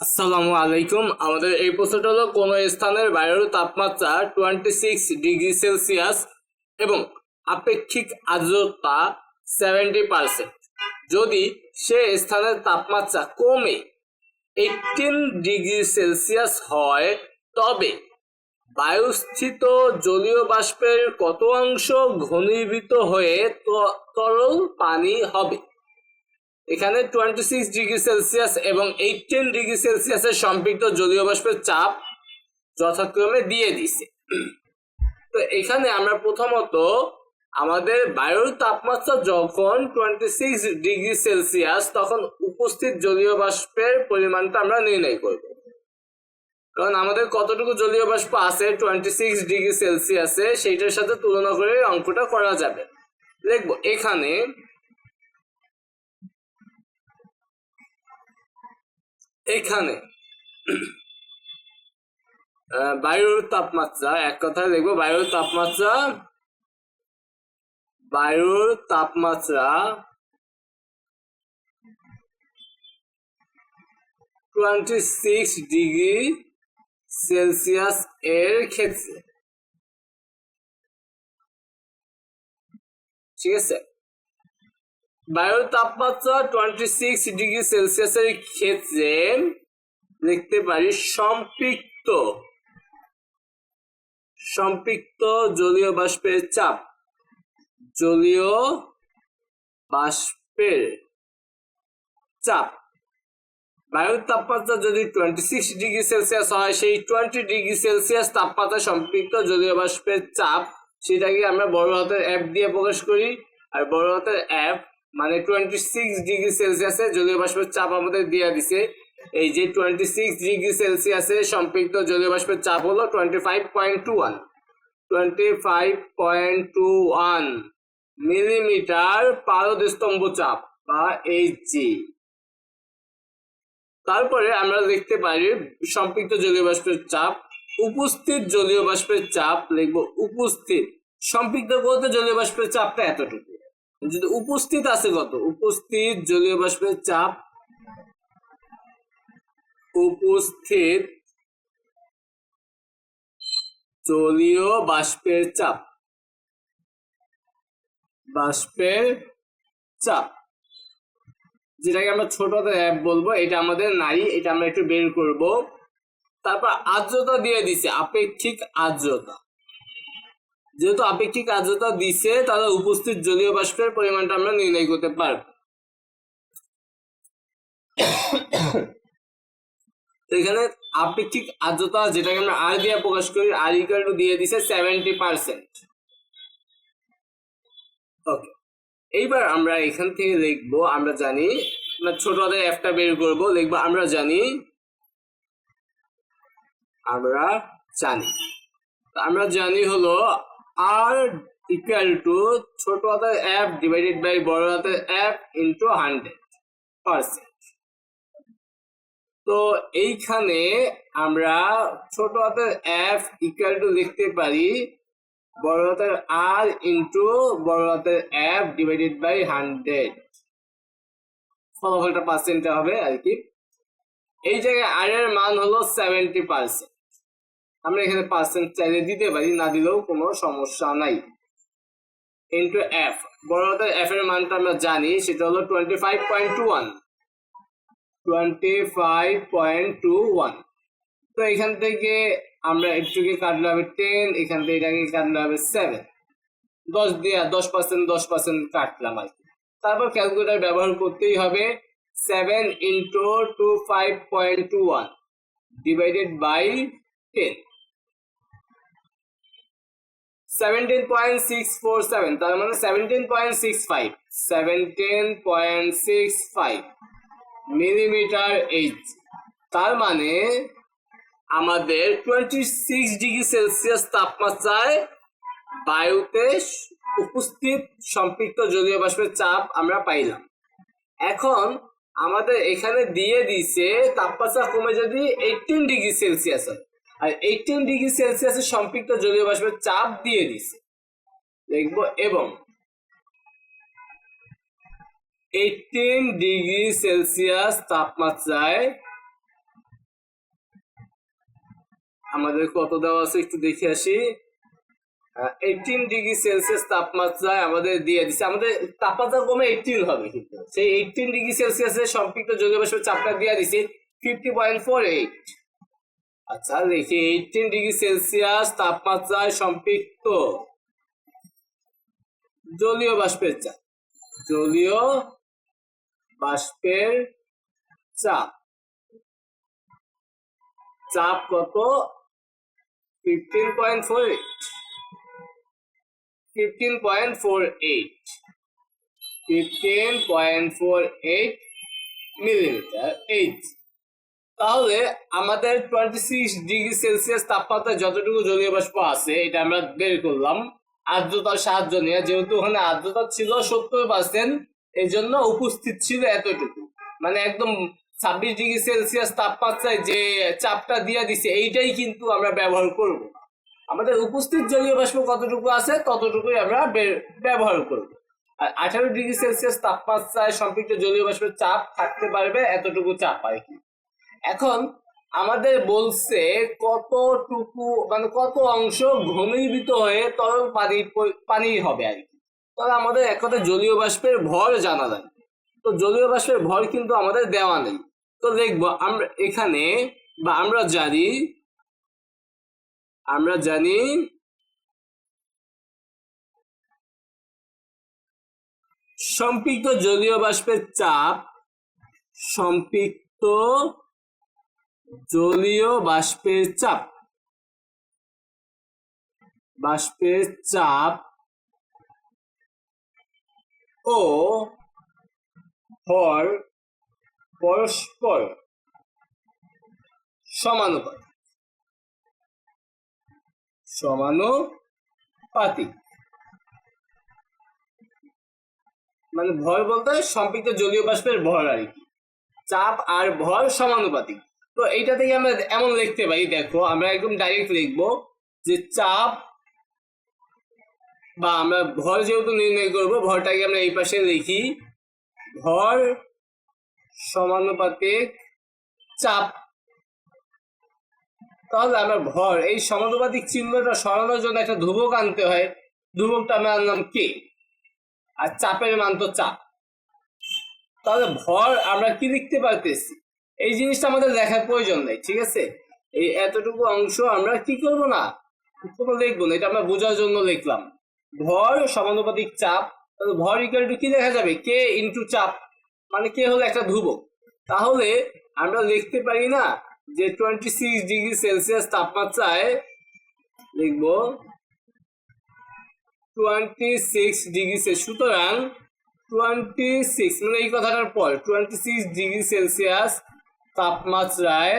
আসসালামু আলাইকুম। আমাদের এই প্রশ্নটা হলো, কোন স্থানের বায়ুর তাপমাত্রা টোয়েন্টি সিক্স ডিগ্রি সেলসিয়াস এবং আপেক্ষিক আর্দ্রতা সেভেন্টি পার্সেন্ট যদি সে স্থানের তাপমাত্রা কমে এইটিন ডিগ্রি সেলসিয়াস হয়, তবে বায়ুস্থিত জলীয় বাষ্পের কত অংশ ঘনীভূত হয়ে তরল পানি হবে? এখানে টোয়েন্টি সিক্স ডিগ্রি সেলসিয়াস এবং এইটিন ডিগ্রি সেলসিয়াসের সম্পৃক্ত জলীয় বাষ্পের চাপ যথাক্রমে দিয়ে দিছে। তো এখানে আমরা প্রথমত আমাদের বায়ুর তাপমাত্রা যখন টোয়েন্টি সিক্স ডিগ্রি সেলসিয়াস তখন উপস্থিত জলীয় বাষ্পের পরিমাণটা আমরা নির্ণয় করব। কারণ আমাদের কতটুকু জলীয় বাষ্প আছে টোয়েন্টি সিক্স ডিগ্রি সেলসিয়াসে সেইটার সাথে তুলনা করে অঙ্কটা করা যাবে। দেখব, এখানে এখানে। বায়ুর তাপমাত্রা, এক কথায় দেখব বায়ুর তাপমাত্রা বায়ুর তাপমাত্রা টোয়েন্টি সিক্স ডিগ্রি সেলসিয়াস এর ক্ষেত্রে। ঠিক আছে? বায়ুর তাপমাত্রা টোয়েন্টি সিক্স ডিগ্রি সেলসিয়াসের ক্ষেত্রে দেখতে পারি সম্পৃক্ত সম্পৃক্ত জলীয় বাষ্পের চাপ, জলীয় বাষ্পের চাপ। বায়ুর তাপমাত্রা যদি টোয়েন্টি সিক্স ডিগ্রি সেলসিয়াস হয়, সেই টোয়েন্টি ডিগ্রি সেলসিয়াস তাপমাত্রা সম্পৃক্ত জলীয় বাষ্পের চাপ, সেটাকে আমরা বড় হাতের অ্যাপ দিয়ে প্রকাশ করি। আর বড় হাতের অ্যাপ মানে টোয়েন্টি সিক্স ডিগ্রি সেলসিয়াসে জলীয় বাষ্পের চাপ আমাদের দিয়ে দিছে। এই যে টোয়েন্টি সিক্স ডিগ্রি সেলসিয়াসে সম্পৃক্ত জলীয় বাষ্পের চাপ হলো twenty five point two one twenty five point two one millimetre পারদস্তম্ভ চাপ বা এইচজি তারপরে আমরা দেখতে পারি সম্পৃক্ত জলীয় বাষ্পের চাপ, উপস্থিত জলীয় বাষ্পের চাপ, লিখব উপস্থিত। সম্পৃক্ত বলতে জলীয় বাষ্পের চাপটা এতটুকু। যদি উপস্থিত আছে কত? উপস্থিত জলীয় বাষ্পের চাপ, উপস্থিত জলীয় বাষ্পের চাপ বাষ্পের চাপ। যেটাকে আমরা ছোট অ্যাপ বলব, এটা আমাদের নাই এটা আমরা একটু বের করব। তারপর আর্দ্রতা দিয়ে দিছে, আপেক্ষিক আর্দ্রতা। যেহেতু আপেক্ষিক আর্দ্রতা দিছে, তাহলে উপস্থিত জলীয় বাষ্পের পরিমাণটা আমরা নির্ণয় করতে পারব। এখানে আপেক্ষিক আর্দ্রতা যেটাকে আমরা আর দিয়ে প্রকাশ করি আর ইকুয়াল টু দিয়ে দিছে সেভেন্টি পার্সেন্ট ওকে এইবার আমরা এখান থেকে লিখব, আমরা জানি, আমরা ছোট হাতের একটা বের করব, লিখব, আমরা জানি আমরা জানি। আমরা জানি হলো আর ইকুয়াল টু ছোট হাতের অ্যাপ ডিভাইডেড বাই বড় হাতের অ্যাপ ইন্টু হান্ড্রেড পার্সেন্ট তো এইখানে আমরা ছোট হাতের অ্যাপ ইকুয়াল টু লিখতে পারি বড় হাতের আর ইন্টু বড় হাতের অ্যাপ ডিভাইডেড বাই হান্ড্রেড ফলাফলটা পার্সেন্টে হবে আর কি। এই জায়গায় আর এর মান হলো সেভেন্টি পার্সেন্ট আমরা এখানে পার্সেন্ট চাইলে দিতে পারি, না দিলেও কোনো সমস্যা নাই। ইন্টু এফ বড় এফ এর মানটা আমরা জানি, সেটা হলো twenty five point two one twenty five point two one তো এখান থেকে আমরা একটুকে কাটলে হবে টেন এখান থেকে এটাকে কাটলে হবে সেভেন দশ দিয়ে, দশ পার্সেন্ট দশ পার্সেন্ট কাটলাম আর কি। তারপর ক্যালকুলেটার ব্যবহার করতেই হবে seven into two five point two one divided by ten seventeen point six four seven তার মানে seventeen point six five seventeen point six five millimetre H তার মানে আমাদের টোয়েন্টি সিক্স ডিগ্রি সেলসিয়াস তাপমাত্রায় বায়ুতে উপস্থিত সম্পৃক্ত জলীয় বাষ্পের চাপ আমরা পাইলাম। এখন আমাদের এখানে দিয়ে দিছে তাপমাত্রা কমে যদি এইটিন ডিগ্রি সেলসিয়াস হয় আর এইটিন ডিগ্রি সেলসিয়াসের সম্পৃক্ত জলীয় বাষ্পের চাপ দিয়ে দিছে। দেখব, এবং এইটিন ডিগ্রি সেলসিয়াস তাপমাত্রায় আমাদের কত দেওয়া আছে একটু দেখে আসি। এইটিন ডিগ্রি সেলসিয়াস তাপমাত্রায় আমাদের দিয়ে দিচ্ছে আমাদের তাপমাত্রা কমে এইটিন হবে কিন্তু। সেই এইটিন ডিগ্রি সেলসিয়াসের সম্পৃক্ত জলীয় বাষ্পের চাপটা দিয়ে দিছি ফিফটি পয়েন্ট ফোর এইট আচ্ছা দেখি এইটিন ডিগ্রি সেলসিয়াস তাপমাত্রায় সম্পৃক্ত। জলীয় বাষ্পের চাপ। জলীয় বাষ্পের চাপ। চাপ কত? Fifteen point four eight fifteen point four eight fifteen point four eight millimetre eight তাহলে আমাদের টোয়েন্টি সিক্স ডিগ্রি সেলসিয়াস তাপমাত্রা যতটুকু জলীয় বাষ্প আছে, এটা আমরা বের করলাম। আর্দ্রতার সাহায্য নিয়ে, যেহেতু ওখানে আর্দ্রতা ছিল সত্তর পার্সেন্ট এই জন্য উপস্থিত ছিল এতটুকু। মানে একদম ছাব্বিশ ডিগ্রি সেলসিয়াস তাপমাত্রায় যে চাপটা দিয়ে দিছে, এইটাই কিন্তু আমরা ব্যবহার করব। আমাদের উপস্থিত জলীয় বাষ্প কতটুকু আছে, ততটুকুই আমরা ব্যবহার করব। আর আঠারো ডিগ্রি সেলসিয়াস তাপমাত্রায় সম্পৃক্ত জলীয় বাষ্পের চাপ থাকতে পারবে, এতটুকু চাপ আর কি। এখন আমাদের বলছে কতটুকু মানে কত অংশ ঘনীভূত হয়ে তরল পানি পানি হবে আর কি। তাহলে আমাদের এক কথা জলীয় বাষ্পের ভর জানা লাগবে তো জলীয় বাষ্পের ভর কিন্তু আমাদের দেওয়া নেই। তো দেখব, আমরা এখানে বা আমরা জানি আমরা জানি সম্পৃক্ত জলীয় বাষ্পের চাপ সম্পৃক্ত জলীয় বাষ্পের চাপ। বাষ্পের চাপ ও ভর পরস্পর সমানুপাতিক। সমানুপাতিক। মানে ভর বলতে সম্পৃক্ত জলীয় বাষ্পের ভর আর কি। চাপ আর ভর সমানুপাতিক। তো এইটা থেকে আমরা এমন লিখতে পারি দেখো, আমরা একদম ডাইরেক্ট লিখব যে চাপ বা আমরা ভর যেহেতু নির্ণয় করব, ভরটাকে আমরা এই পাশে লিখি ভর সমানুপাতিক চাপ। তাহলে আমরা ভর, এই সমানুপাতিক চিহ্নটা সরানোর জন্য একটা ধ্রুবক আনতে হয়। ধ্রুবকটা আমরা আনলাম কে? আর চাপের মান তো চাপ। তাহলে ভর আমরা কি লিখতে পারতেছি? এই জিনিসটা আমাদের দেখার প্রয়োজন নেই, ঠিক আছে? এই এতটুকু অংশ আমরা কি করব না? কোনো লিখব না, এটা আমরা বোঝার জন্য লিখলাম। ভর সমানুপাতিক চাপ, তাহলে ভর ইকুয়াল টু কি লেখা যাবে? কে ইন্টু চাপ মানে কে হলো একটা ধ্রুবক। তাহলে আমরা লিখতে পারি না যে টোয়েন্টি সিক্স ডিগ্রি সেলসিয়াস তাপমাত্রায় লিখব টোয়েন্টি সিক্স ডিগ্রি সুতরাং টোয়েন্টি সিক্স মানে এই কথাটার পর টোয়েন্টি সিক্স ডিগ্রি সেলসিয়াস তাপমাত্রায়,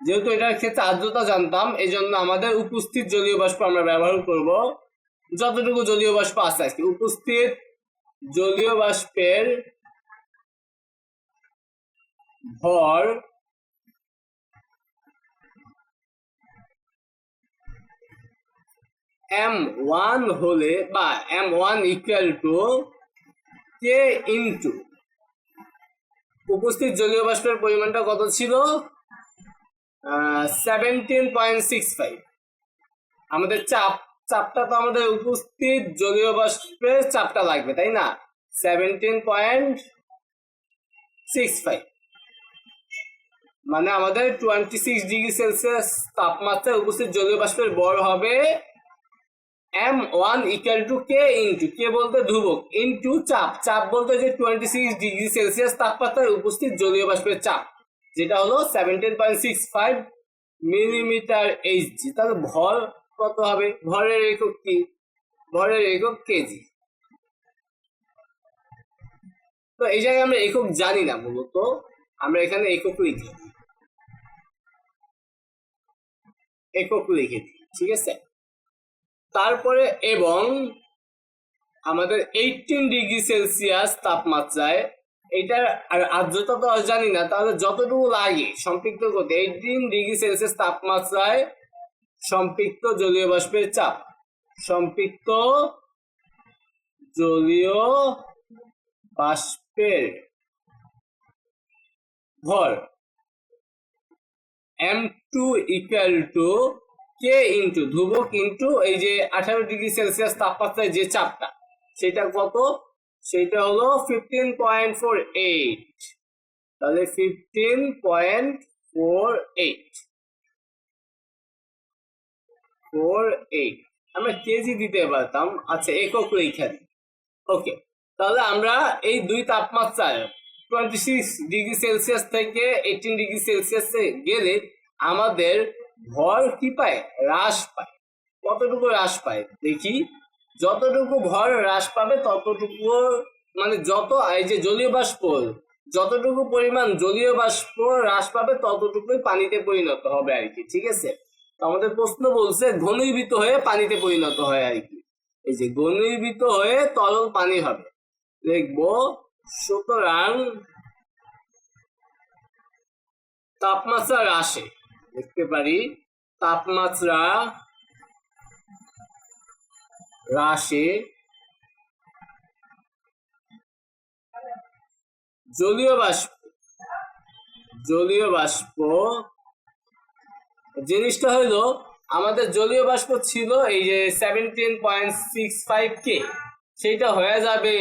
যেহেতু এটার ক্ষেত্রে আর্দ্রতা জানতাম এই জন্য আমাদের উপস্থিত জলীয় বাষ্প আমরা ব্যবহার করব। যতটুকু জলীয় বাষ্প আছে আর কি। উপস্থিত জলীয় বাষ্পের ভর এম ওয়ান হলে বা M one equal to K into উপস্থিত জলীয় বাষ্পের পরিমাণটা কত ছিল? পয়েন্ট সিক্স ফাইভ আমাদের চাপ, চাপটা তো আমাদের উপস্থিত জলীয় বাষ্পের চাপটা লাগবে, তাই না? সেভেন্টিন পয়েন্ট সিক্স ফাইভ মানে আমাদের টোয়েন্টি সিক্স ডিগ্রি সেলসিয়াস তাপমাত্রায় উপস্থিত জলীয় বাষ্পের বর হবে M one equal to K into K বলতে ধ্রুবক ইন্টু চাপ চাপ বলতে যে টোয়েন্টি সিক্স ডিগ্রি সেলসিয়াস তাপমাত্রায় উপস্থিত জলীয় বাষ্পের চাপ, যেটা হলো seventeen point six five millimetre Hg তাহলে ভর কত হবে? ভরের একক কি? ভরের একক কেজি তো এই জায়গায় আমরা একক জানি না মূলত, আমরা এখানে একক লিখি একক লিখে দিই, ঠিক আছে? তারপরে এবং আমাদের এইটিন ডিগ্রি সেলসিয়াস তাপমাত্রায় এটার আর আর্দ্রতা তো জানি না, তাহলে যতটুকু লাগে সম্পৃক্ত করতে এইটিন ডিগ্রি সেলসিয়াস তাপমাত্রায় সম্পৃক্ত জলীয় বাষ্পের চাপ, সম্পৃক্ত জলীয় বাষ্পের ভর M two equal to K into ধ্রুবক ইন্টু এই যে আঠারো ডিগ্রি সেলসিয়াস তাপমাত্রায় যে চাপটা, সেটা কত? সেটা হলো ফিফটিন পয়েন্ট ফোর এইট তাহলে fifteen point four eight four eight আমরা কেজি দিতে পারতাম। আচ্ছা একক রেখা ওকে তাহলে আমরা এই দুই তাপমাত্রায় টোয়েন্টি সিক্স ডিগ্রি সেলসিয়াস থেকে এইটিন ডিগ্রি সেলসিয়াসে গেলে আমাদের ভর কি পায়? হ্রাস পায়। কতটুকু হ্রাস পায়? দেখি। যতটুকু ভর হ্রাস পাবে ততটুকু মানে যত এই যে জলীয় বাষ্প, যতটুকু পরিমাণ জলীয় বাষ্প হ্রাস পাবে, ততটুকুই পানিতে পরিণত হবে আর কি, ঠিক আছে? আমাদের প্রশ্ন বলছে, ঘনীভূত হয়ে পানিতে পরিণত হয় আর কি। এই যে ঘনীভূত হয়ে তরল পানি হবে। দেখব সুতরাং তাপমাত্রা হ্রাসে। দেখতে পারি তাপমাত্রা হ্রাসে জলীয় বাষ্প জলীয় বাষ্প। জিনিসটা হলো আমাদের জলীয় বাষ্প ছিল এই যে সেভেন্টিন পয়েন্ট সিক্স ফাইভ কে সেইটা হয়ে যাবে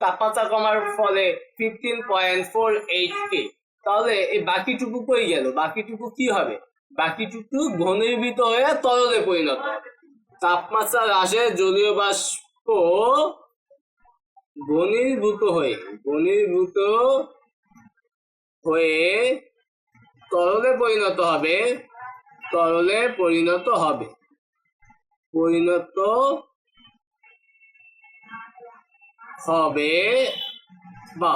তাপমাত্রা কমার ফলে ফিফটিন পয়েন্ট ফোর এইট কে তাহলে এই বাকিটুকু কই গেল? বাকিটুকু কি হবে? বাকিটুকু ঘনীভূত হয়ে তরলে পরিণত হবে। তাপমাত্রা হ্রাসে জলীয় বাষ্প ঘনীভূত হয়ে ঘনীভূত হয়ে তরলে পরিণত হবে তরলে পরিণত হবে। পরিণত হবে বা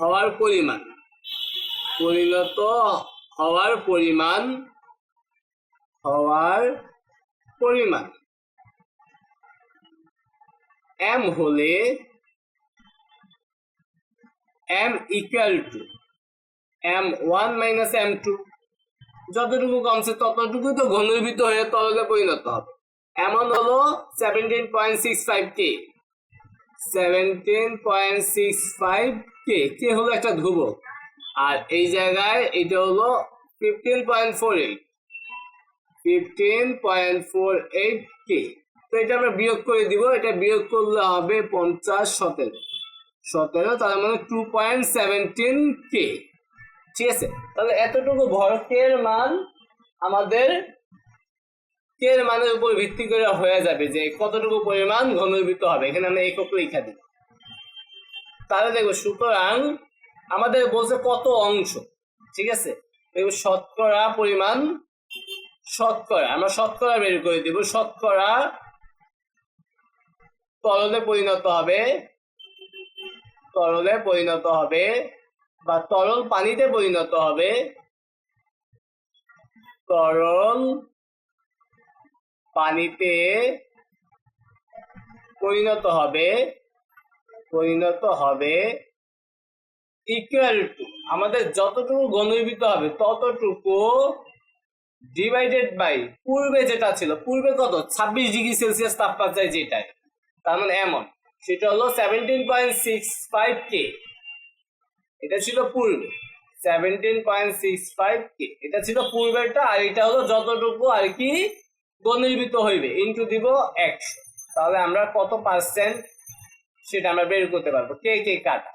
হওয়ার পরিমাণ। পরিণত হওয়ার পরিমাণ হওয়ার পরিমাণ। এম হলে M equal to M one minus M two যতটুকু কমছে ততটুকুই তো ঘনীভূত হয়ে তরলে পরিণত হবে। এমন হলো সেভেন্টিন পয়েন্ট সিক্স ফাইভ কে সেভেন্টিন পয়েন্ট সিক্স ফাইভ কে কে হলো একটা ধ্রুবক? আর এই জায়গায় এটা হলো fifteen point four eight fifteen point four eight কে তো এটা আমরা বিয়োগ করে দিব, এটা বিয়োগ করলে হবে পঞ্চাশ সতেরো। সতেরো, তার মানে টু পয়েন্ট সেভেন্টিন কে ঠিক আছে? তাহলে এতটুকু ভরকের মান আমাদের কের মানের উপর ভিত্তি করে হয়ে যাবে যে কতটুকু পরিমাণ ঘনীভূত হবে। এখানে আমরা একক লেখা দিই। তাহলে দেখব সুতরাং আমাদের বলছে কত অংশ? ঠিক আছে? শতকরা পরিমাণ শতকরা। আমরা শতকরা বের করে দিব। শতকরা তরলে পরিণত হবে, তরলে পরিণত হবে বা তরল পানিতে পরিণত হবে তরল পানিতে পরিণত হবে পরিণত হবে ইকুয়াল টু আমাদের যতটুকু ঘনীভূত হবে, ততটুকু ডিভাইডেড বাই পূর্বে যেটা ছিল, পূর্বে কত? ছাব্বিশ ডিগ্রি সেলসিয়াস তাপমাত্রায় যেটাই। তার মানে এমন। সেটা হলো সেভেন্টিন পয়েন্ট সিক্স ফাইভ কে এটা ছিল পূর্বে। সেভেন্টিন পয়েন্ট সিক্স ফাইভ কে এটা ছিল পূর্বেরটা, আর এটা হলো যতটুকু আর কি ঘনীভূত হইবে। ইন্টু দিব একশো। তাহলে আমরা কত পার্সেন্ট সেটা আমরা বের করতে পারব? কে কে কাটা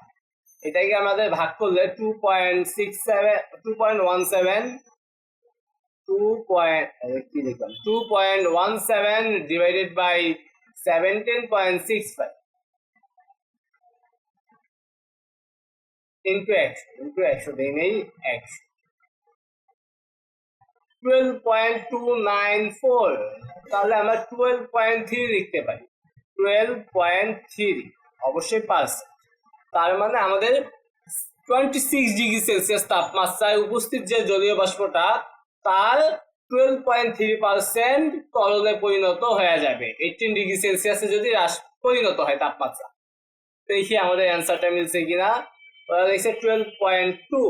এটাকে আমাদের ভাগ করলে two point six seven two point one seven two point কি লিখলাম? Two point one seven divided by seventeen point six five into একশো ইন্টু একশো দিই নেই একশো twelve point two nine four তাহলে আমরা টুয়েলভ পয়েন্ট থ্রি লিখতে পারি। টুয়েলভ পয়েন্ট থ্রি অবশ্যই পার্সেন্ট তার মানে আমাদের টোয়েন্টি সিক্স ডিগ্রি সেলসিয়াস তাপমাত্রায় উপস্থিত যে জলীয় বাষ্পটা, তার টুয়েলভ পয়েন্ট থ্রি পার্সেন্ট তরলে পরিণত হয়ে যাবে। এইটিন ডিগ্রি সেলসিয়াসে যদি হ্রাস পরিণত হয় তাপমাত্রা। দেখি আমাদের অ্যান্সারটা মিলছে কিনা। ওরা দেখছে টুয়েলভ পয়েন্ট টু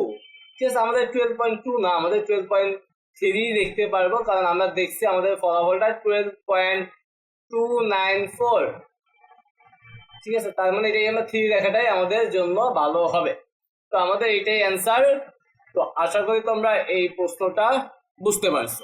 ঠিক আছে আমাদের টুয়েলভ পয়েন্ট টু না, আমাদের টুয়েলভ পয়েন্ট থ্রি দেখতে পারব, কারণ আমরা দেখছি আমাদের ফলাফলটা twelve point two nine four ঠিক আছে? তার মানে এটাই আমরা থ্রি লেখাটাই আমাদের জন্য ভালো হবে। তো আমাদের এটাই অ্যান্সার তো আশা করি তোমরা এই প্রশ্নটা বুঝতে পারছ।